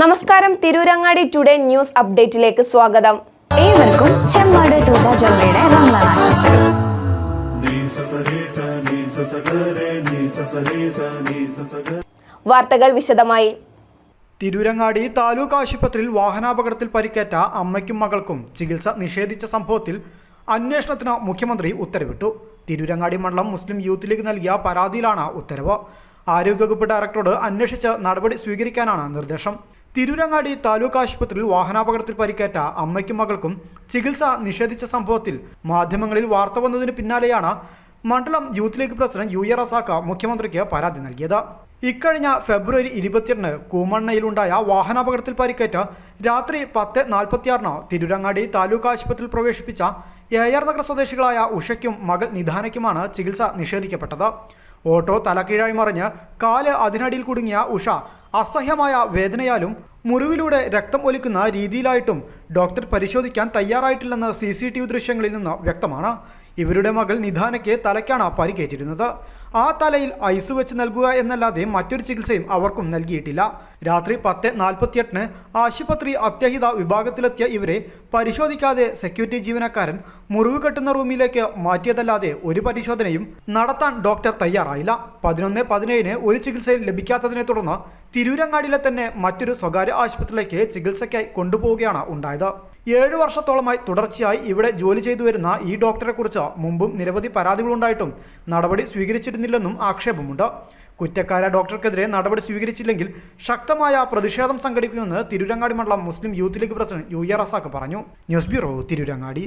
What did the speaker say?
നമസ്കാരം. Tirurangadi today news അപ്ഡേറ്റിലേക്ക് സ്വാഗതം. ഏവർക്കും ചെമ്മാട് തൂബ വാർത്തകൾ വിശദമായി. തിരൂരങ്ങാടി താലൂക്ക് ആശുപത്രിയിൽ വാഹനാപകടത്തിൽ പരിക്കേറ്റ അമ്മയ്ക്കും മകൾക്കും ചികിത്സ നിഷേധിച്ച സംഭവത്തിൽ അന്വേഷണത്തിന് മുഖ്യമന്ത്രി ഉത്തരവിട്ടു. തിരൂരങ്ങാടി മണ്ഡലം മുസ്ലിം യൂത്ത് ലീഗ് നൽകിയ പരാതിയിലാണ് ഉത്തരവ്. ആരോഗ്യവകുപ്പ് ഡയറക്ടറോട് അന്വേഷിച്ച് നടപടി സ്വീകരിക്കാനാണ് നിർദ്ദേശം. തിരൂരങ്ങാടി താലൂക്ക് ആശുപത്രിയിൽ വാഹനാപകടത്തിൽ പരിക്കേറ്റ അമ്മയ്ക്കും മകൾക്കും ചികിത്സ നിഷേധിച്ച സംഭവത്തിൽ മാധ്യമങ്ങളിൽ വാർത്ത വന്നതിന് പിന്നാലെയാണ് മണ്ഡലം youth league president U A Razak മുഖ്യമന്ത്രിക്ക് പരാതി നൽകിയത്. ഇക്കഴിഞ്ഞ ഫെബ്രുവരി ഇരുപത്തിയെട്ടിന് കൂമണ്ണയിലുണ്ടായ വാഹനാപകടത്തിൽ പരിക്കേറ്റ് രാത്രി പത്ത് നാൽപ്പത്തിയാറിന് തിരുരങ്ങാടി താലൂക്ക് ആശുപത്രിയിൽ പ്രവേശിപ്പിച്ച എ നഗര നഗർ സ്വദേശികളായ ഉഷയ്ക്കും മകൾ നിധാനയ്ക്കുമാണ് ചികിത്സ നിഷേധിക്കപ്പെട്ടത്. ഓട്ടോ തലക്കീഴായി മറിഞ്ഞ് കാൽ അതിനടിയിൽ കുടുങ്ങിയ ഉഷ അസഹ്യമായ വേദനയാലും മുറിവിലൂടെ രക്തം ഒലിക്കുന്ന രീതിയിലായിട്ടും ഡോക്ടർ പരിശോധിക്കാൻ തയ്യാറായിട്ടില്ലെന്ന് സി സി ടി വി ദൃശ്യങ്ങളിൽ നിന്ന് വ്യക്തമാണ്. ഇവരുടെ മകൾ നിധാനയ്ക്ക് തലയ്ക്കാണ് പരിക്കേറ്റിരുന്നത് ആ തലയിൽ ഐസ് വെച്ച് നൽകുക എന്നല്ലാതെ മറ്റൊരു ചികിത്സയും അവർക്കും നൽകിയിട്ടില്ല. രാത്രി പത്ത് നാൽപ്പത്തിയെട്ടിന് ആശുപത്രി അത്യഹിത വിഭാഗത്തിലെത്തിയ ഇവരെ പരിശോധിക്കാതെ സെക്യൂരിറ്റി ജീവനക്കാരൻ മുറിവ് കെട്ടുന്ന റൂമിലേക്ക് മാറ്റിയതല്ലാതെ ഒരു പരിശോധനയും നടത്താൻ ഡോക്ടർ തയ്യാറായില്ല. പതിനൊന്ന് പതിനേഴിന് ഒരു ചികിത്സയും ലഭിക്കാത്തതിനെ തുടർന്ന് തിരൂരങ്ങാടിയിലെ തന്നെ മറ്റൊരു സ്വകാര്യ ആശുപത്രിയിലേക്ക് ചികിത്സയ്ക്കായി കൊണ്ടുപോവുകയാണ് ഉണ്ടായത്. ഏഴ് വർഷത്തോളമായി തുടർച്ചയായി ഇവിടെ ജോലി ചെയ്തു വരുന്ന ഈ ഡോക്ടറെക്കുറിച്ച് മുമ്പും നിരവധി പരാതികളുണ്ടായിട്ടും നടപടി സ്വീകരിച്ചിരുന്നില്ലെന്നും ആക്ഷേപമുണ്ട്. കുറ്റക്കാര ഡോക്ടർക്കെതിരെ നടപടി സ്വീകരിച്ചില്ലെങ്കിൽ ശക്തമായ പ്രതിഷേധം സംഘടിപ്പിക്കുമെന്ന് തിരുരങ്ങാടി മണ്ഡലം Muslim youth league president U A Razak പറഞ്ഞു. News bureau Tirurangadi.